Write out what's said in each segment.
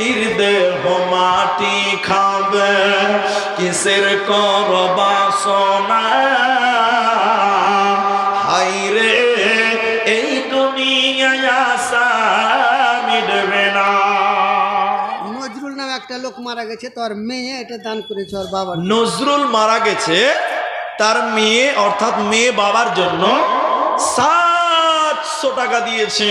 মাটির দেহ মাটি খাবে। কিসের কর বাসনা? হাইরে এই দুনিয়ায় আশা মিটবে না। নজরুল নামে একটা লোক মারা গেছে তোর মেয়ে এটা দান করেছে ওর বাবার নজরুল মারা গেছে তার মেয়ে অর্থাৎ মেয়ে বাবার জন্য সাতশো টাকা দিয়েছে।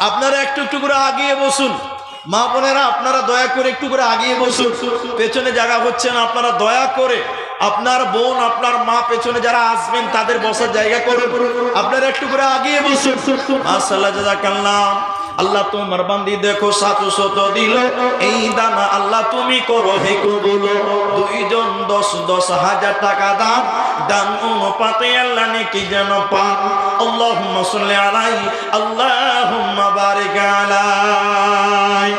আপনারা একটু একটু করে আগিয়ে বসুন। মা বোনেরা, আপনারা দয়া করে একটু করে আগিয়ে বসুন। পেছনে জায়গা হচ্ছে না, আপনারা দয়া করে আপনার বোন, আপনার মা পেছনে যারা আসবেন, তাদের বসার জায়গা করুন। আপনারা একটু করে আগিয়ে বসুন। মাসাল্লাহ জাজাকাল্লাহ আল্লাহ তোমার বান্দি দেখো সাতু শত দিল এই দানা আল্লাহ তুমি করো, হে কবুল। দুইজন দশ দশ হাজার টাকা দান দান অনুপাতে আল্লাহ নাকি যেন পান। আল্লাহুম্মা সাল্লি আলাই, আল্লাহুম্মা বারিক আলাই।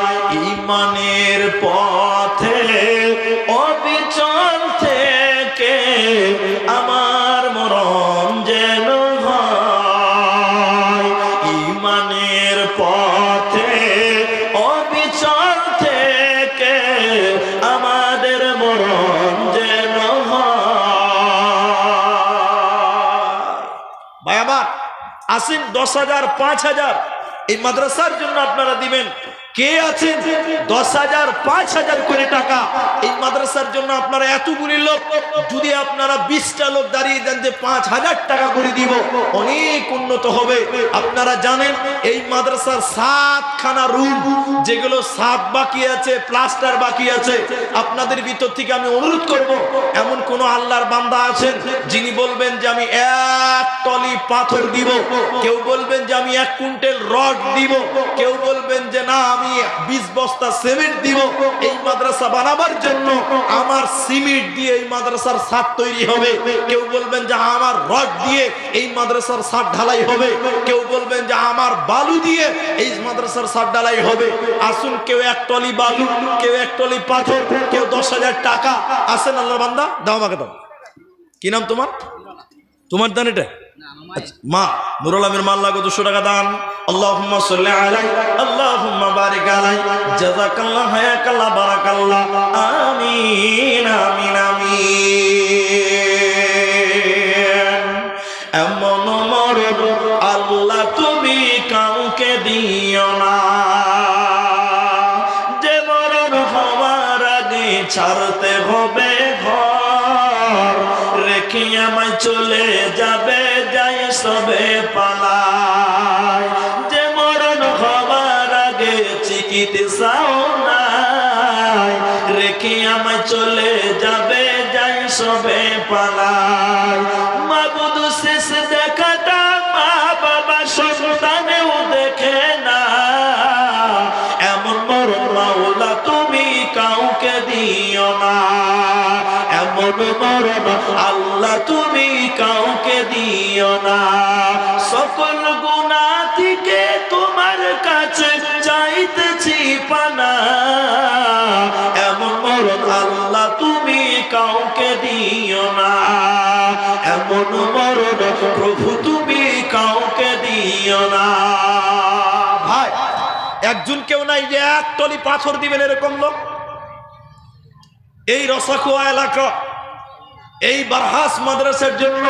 ইমানের পথে, অবিচল থেকে আমার দশ হাজার পাঁচ হাজার। এই মাদ্রাসার জন্য আপনারা দিবেন। কে আছেন? দশ হাজার, পাঁচ হাজার করে টাকা। এই মাদ্রাসার জন্য আপনারা এতগুলি লোক, যদি আপনারা বিশটা লোক দাঁড়িয়ে দেন যে পাঁচ হাজার টাকা করে দিব, অনেক উন্নত হবে। আপনারা জানেন, এই মাদ্রাসার সাতখানা রুম, যেগুলো সাত বাকি আছে, প্লাস্টার বাকি আছে, আপনাদের ভিতর থেকে আমি অনুরোধ করব, এমন কোন আল্লাহর বান্দা আছেন যিনি বলবেন যে আমি এক টলি পাথর দিব? কেউ বলবেন যে আমি এক কুইন্টাল রড দিব। কেউ বলবেন যে, না, আমি বিশ বস্তা সিমেন্ট দিব, এই মাদ্রাসা বানাবার জন্য। আমার সিমেন্ট দিয়ে এই মাদ্রাসার ছাদ তৈরি হবে। কেউ বলবেন যে আমার রড দিয়ে এই মাদ্রাসার ছাদ ঢালাই হবে। কেউ বলবেন যে আমার বালু দিয়ে এই মাদ্রাসার ছাদ ঢালাই হবে। আসুন, কেউ এক টলি বালু, কেউ এক টলি পাথর, কেউ দশ হাজার টাকা। আসেন আল্লাহ বান্দা, দাও আমাকে দাও। কি নাম তোমার? তোমার দান এটা? মা নুরুল আমির মাল্লা কত টাকা দান? আল্লাহুম্মা সাল্লি আলাই আল্লাহুম্মা বারিক আলাই চিকিৎসাও নাই, রেখে আমায় চলে যাবে, যাই সবে পালায় মাবুদ শেষ দেখাটা মা বাবা সন্তানেও দেখে না। এমন মরণ মাওলা তুমি কাউকে দিও না। এমন মরণ আল্লাহ তুমি কাউকে দিও না। চাইতেছি পানা। এমন মরণ আল্লাহ তুমি কাউকে দিও না। এমন মরণ প্রভু তুমি কাউকে দিও না। ভাই, একজন কেউ নাই যে এক টলি পাথর দিবেন এরকম লোক? এই রসাখোয়া এলাকা, এই বারহাস মাদ্রাসার জন্য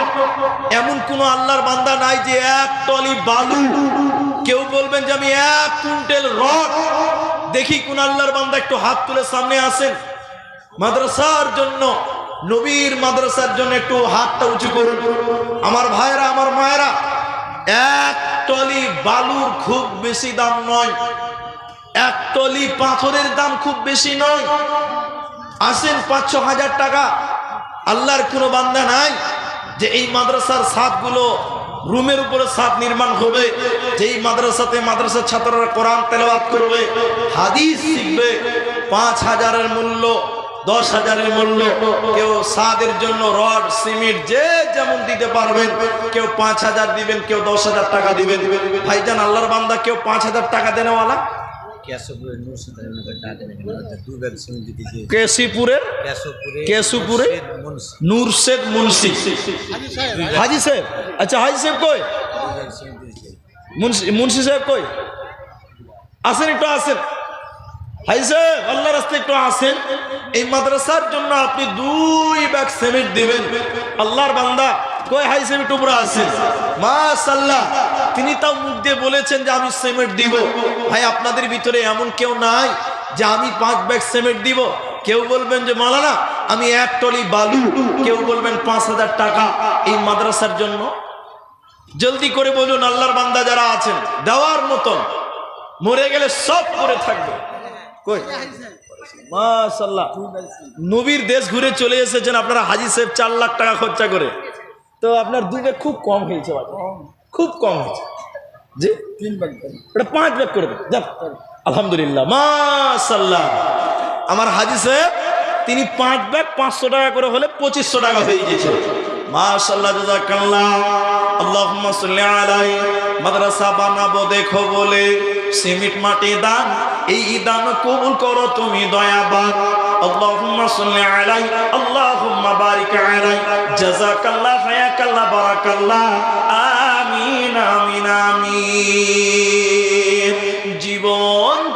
এমন কোন আল্লাহর বান্দা নাই যে এক বালু কেউ বলবেন যে আমি এক কুইন্টাল রড দেখি কোন আল্লাহর বান্দা একটু হাত তুলে সামনে আসেন। মাদ্রাসার জন্য, নবীর মাদ্রাসার জন্য একটু হাতটা উঁচু করুন। আমার ভাইরা আমার মায়েরা, এক টলি বালুর খুব বেশি দাম নয়। এক টলি পাথরের দাম খুব বেশি নয়। আসেন পাঁচ ছ হাজার টাকা। আল্লাহর কোনো বান্দা নাই যে এই মাদ্রাসার ছাদগুলো রুমের উপরে ছাদ নির্মাণ করবে যেই মাদ্রাসাতে মাদ্রাসার ছাত্ররা কোরআন তেলাওয়াত করবে, হাদিস শিখবে, পাঁচ হাজারের মূল্য, দশ হাজারের মূল্য, কেউ সাদের জন্য রড, সিমেন্ট, যে যেমন দিতে পারবেন, কেউ পাঁচ হাজার দিবেন, কেউ দশ হাজার টাকা দিবেন। ভাইজান, আল্লাহর বান্দা কেউ পাঁচ হাজার টাকা দেনেওয়ালা? কেশিপুরের? মুন্সি। নুরশেদ মুন্সি। হাজি সাহেব আচ্ছা হাজি সাহেব কই? মুন্সি মুন্সি সাহেব কই? আসেন একটু আসেন। হাই সাহেব আল্লাহ রাস্তায় একটু আসেন। এই মাদ্রাসার জন্য আপনি দুই ব্যাগ সিমেন্ট দিবেন। আল্লাহর বান্দা কই আসেন মাশাল্লাহ তিনি তাও মুখ দিয়ে বলেছেন যে আমি সিমেন্ট দিব। ভাই, আপনাদের ভিতরে এমন কেউ নাই যে আমি পাঁচ ব্যাগ সিমেন্ট দিব। কেউ বলবেন যে, মালানা, আমি এক টলি বালু। কেউ বলবেন পাঁচ হাজার টাকা এই মাদ্রাসার জন্য। জলদি করে বলুন, আল্লাহর বান্দা যারা আছেন, দেওয়ার মতন, মরে গেলে সব পরে থাকবে। কই? মাশাল্লাহ নবীর দেশ ঘুরে চলে এসেছেন, আপনারা হাজি সাহেব চার লাখ টাকা খরচা করে। তো আপনার দুই ব্যাগ খুব কম হয়েছে। খুব কম হয়েছে জি তিন ব্যাগ এটা পাঁচ ব্যাগ করে দেন যান। আলহামদুলিল্লাহ। মাশাল্লাহ আমার হাজি সাহেব তিনি পাঁচ ব্যাগ পাঁচশো টাকা করে হলে পঁচিশশো টাকা হয়ে গেছে মাশাল্লাহ জাজাকাল্লাহ আল্লাহুম্মা সাল্লি আলাই মাদ্রাসা বানাবো দেখো বলে। সিমেন্ট মাটি দান এই দান কবুল করো তুমি দয়াবান। আল্লাহুম্মা সাল্লি আলাই আল্লাহুম্মা বারিক আলাই। জাযাকাল্লাহ। হায়াকাল্লাহ বারাকাল্লাহ আমিন আমিন আমিন। জীবনকে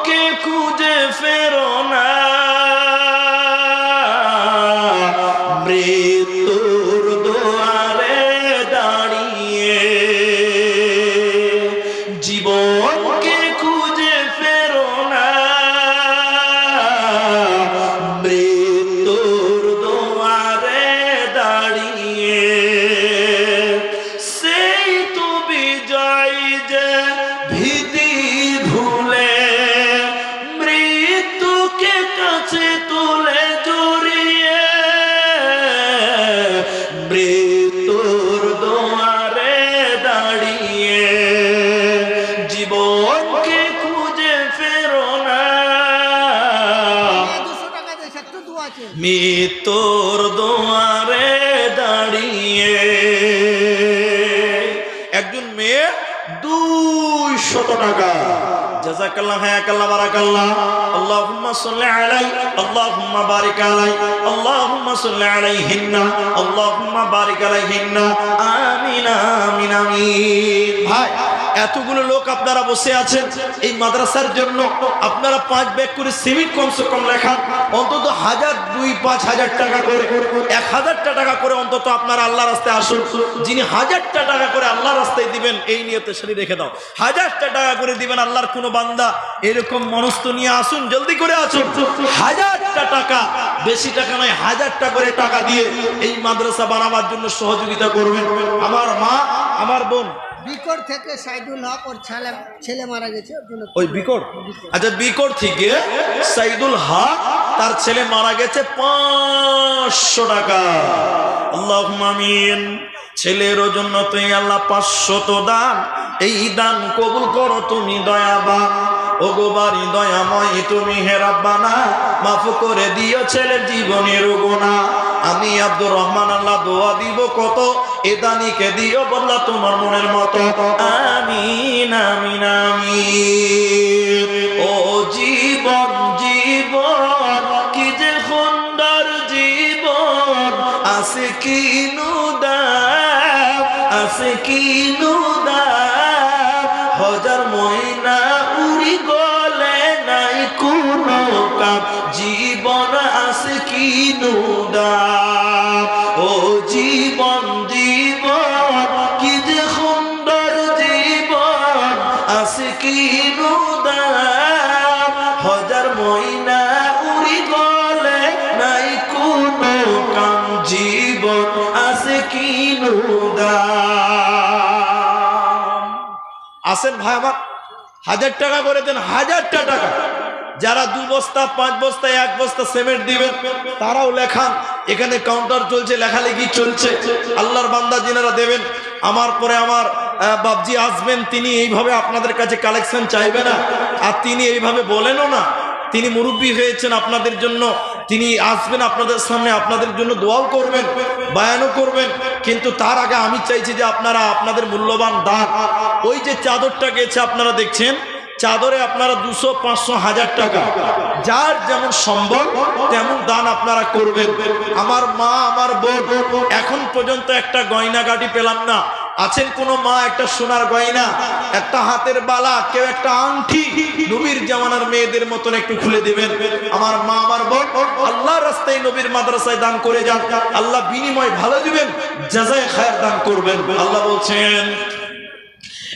আল্লাহুম্মা সাল্লি আলাই আল্লাহুম্মা বারিক আলাই আল্লাহুম্মা সাল্লি আলাইহিন্না, আল্লাহুম্মা বারিক আলাইহিন্না, আমিন আমিন আমিন। ভাই এতগুলো লোক আপনারা বসে আছেন এই মাদ্রাসার জন্য। আপনারা পাঁচ ব্যাগ করে সিমেন্ট কমসে কম লেখান অন্তত হাজার দুই, পাঁচ হাজার টাকা করে, এক হাজারটা টাকা করে অন্তত আপনারা আল্লাহ রাস্তায় আসুন। যিনি হাজারটা টাকা করে আল্লাহ রাস্তায় দিবেন, এই নিয়তে সেটি রেখে দাও। হাজারটা টাকা করে দিবেন আল্লাহর কোনো বান্দা, এরকম মনস্থ নিয়ে আসুন, জলদি করে আসুন। হাজারটা টাকা, বেশি টাকা নয়, হাজারটা করে টাকা দিয়ে এই মাদ্রাসা বানাবার জন্য সহযোগিতা করবেন। আমার মা, আমার বোন বিকট থেকে সাইদুল হক ওর ছেলে ছেলে মারা গেছে ওই বিকট? আচ্ছা বিকট থেকে সাইদুল হক তার ছেলে মারা গেছে পাঁচশো টাকা। আল্লাহ আমিন। ছেলেরও জন্য তুই আল্লাহ পাঁচশো তো দান। এই দান কবুল করো তুমি দয়াবা। ও গোবারি দয়াময় তুমি হেরাব্বানা। মাফ করে দিও ছেলের জীবনের গোনা আমি আব্দুর রহমান আল্লাহ দোয়া দিব কত? এ দানিকে দিও বললা তোমার মনের মতো। আমিন আমিন আমিন। ও জীবন জীবন, কি যে সুন্দর জীবন। আছে কি আছে কি হাজার ময়না উড়ি গলে নাই কোনো কাম জীবন আছে কি নুদাম ও জীবন জীবন কি যে সুন্দর জীবন আছে কি নুদাম হাজার ময়না উড়ি গলে, নাই কোনো কাম জীবন আছে কি নুদাম আসেন ভাই আমার, হাজার টাকা করে দেন, হাজারটা টাকা। যারা দু বস্তা, পাঁচ বস্তা, এক বস্তা সিমেন্ট দিবেন, তারাও লেখান। এখানে কাউন্টার চলছে, লেখালেখি চলছে। আল্লাহর বান্দা যিনারা দেবেন, আমার পরে আমার বাবজি আসবেন, তিনি এইভাবে আপনাদের কাছে কালেকশন চাইবে না। আর তিনি এইভাবে বলেনও না। তিনি মুরব্বী হয়েছেন আপনাদের জন্য। তিনি আসবেন আপনাদের সামনে, আপনাদের জন্য দোয়াও করবেন, বায়ানও করবেন। কিন্তু তার আগে আমি চাইছি যে আপনারা আপনাদের মূল্যবান দান। ওই যে চাদরটা গেছে, আপনারা দেখছেন? চাদরে আপনারা দুশো, পাঁচশো, হাজার টাকা। যার যেমন সম্ভব, তেমন দান আপনারা করবেন। আমার মা, আমার বোন, এখন পর্যন্ত একটা গয়না গাড়ি পেলাম না। আছেন কোনো মা, একটা সোনার গয়না, একটা হাতের বালা, কেউ একটা আংটি। নবীর জামানার মেয়েদের মতন একটু খুলে দিবেন। আমার মা, আমার বোন আল্লাহ রাস্তায় নবীর মাদ্রাসায় দান করে যান। আল্লাহ বিনিময় ভালো দিবেন, জাজায় খায়ের দান করবেন। আল্লাহ বলছেন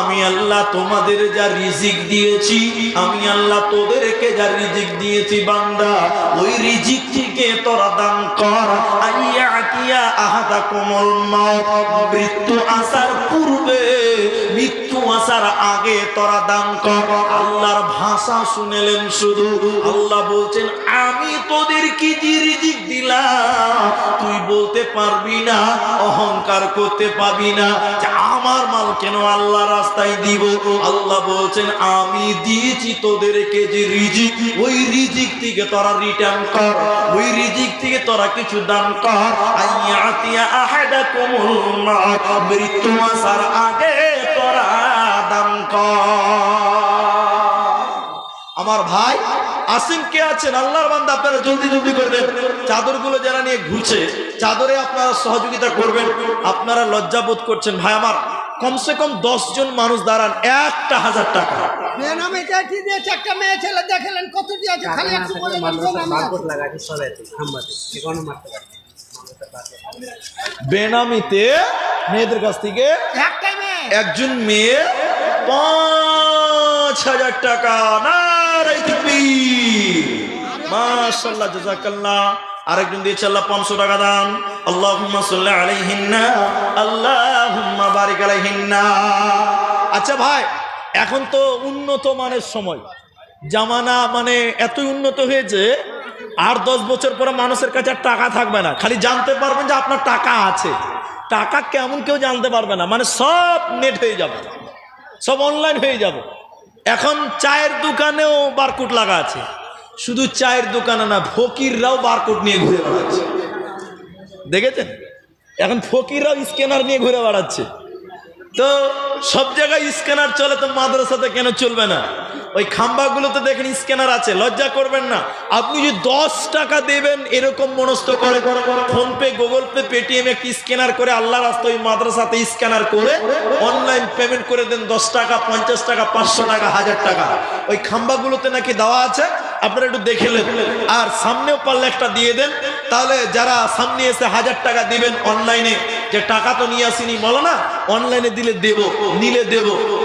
আমি আল্লাহ তোমাদের যা রিজিক দিয়েছি, আমি আল্লাহ তোদেরকে যা রিজিক দিয়েছি বান্দা, ওই রিজিক থেকে তোরা দান কর। আহাদাকুমুল মাউত মৃত্যু আসার পূর্বে, মৃত্যু আসার আগে তোরা দান কর। আল্লাহর ভাষা শুনেলেন শুধু। আল্লাহ বলছেন, আমি তোদের কি রিজিক দিলাম, তুই বলতে পারবি না, অহংকার করতে পারবি না যে আমার মাল কেন আল্লাহ রাস্তায় দিব? আল্লাহ বলছেন, আমি দিয়েছি তোদেরকে যে রিজিক, ওই রিজিক থেকে তোরা রিটার্ন কর। ওই রিজিক থেকে তোরা কিছু দান কর। আইয়াতিয়া মাউত, মৃত্যু আসার আগে তোরা দান কর। আমার ভাই আসেন কে আছেন? আল্লাহর বান্দা আপনারা জলদি জলদি করবেন। চাদরগুলো যারা নিয়ে ঘুরছে চাদরে আপনারা সহযোগিতা করবেন। আপনারা লজ্জা বোধ করছেন। ভাই আমার কমসে কম দশ জন মানুষ দাঁড়ান একটা হাজার টাকা। দিয়েছে? একটা মেয়ে ছেলে দেখালেন কত দিয়েছে খালি একটু বলে। বেনামিতে মেয়েদের কাছ থেকে একটা মেয়ে। একজন মেয়ে পাঁচ হাজার টাকা। না মাশাল্লাহ জাজাকাল্লাহ আরেকজন দিয়েছে, আল্লাহ পাঁচশো টাকা দান। আল্লাহুম্মা সাল্লি আলাইহিন্না, আল্লাহুম্মা বারিক আলাইহিন্না। আচ্ছা ভাই, এখন তো উন্নত মানের সময়। জামানা মানে এতই উন্নত হয়েছে আর দশ বছর পরে মানুষের কাছে আর টাকা থাকবে না। খালি জানতে পারবেন যে আপনার টাকা আছে। টাকা কেমন কেউ জানতে পারবে না। মানে সব নেট হয়ে যাবে। সব অনলাইন হয়ে যাবে। এখন চায়ের দোকানেও বারকোড লাগা আছে। শুধু চায়ের দোকানে না, ফকিররাও বারকোড নিয়ে ঘুরে বেড়াচ্ছে। দেখেছেন? এখন ফকিররাও স্ক্যানার নিয়ে ঘুরে বেড়াচ্ছে। তো সব জায়গায় স্ক্যানার চলে তো মাদ্রাসাতে কেন চলবে না? ওই খাম্বাগুলোতে দেখেন স্ক্যানার আছে, লজ্জা করবেন না। আপনি যদি দশ টাকা দেবেন, এরকম মনস্থ করে PhonePe Google Pay Paytm একটি স্ক্যানার করে আল্লাহ রাস্তা ওই মাদ্রাসাতে স্ক্যানার করে অনলাইন পেমেন্ট করে দেন দশ টাকা, পঞ্চাশ টাকা, পাঁচশো টাকা, হাজার টাকা। ওই খাম্বাগুলোতে নাকি দেওয়া আছে? আপনারা একটু দেখে আর সামনেও পারলে একটা দিয়ে দেন। তাহলে যারা সামনে এসে হাজার টাকা দিবেন অনলাইনে, যে টাকা তো নিয়ে আসিনি, বলো না, অনলাইনে দিলে দেব, নিলে দেব।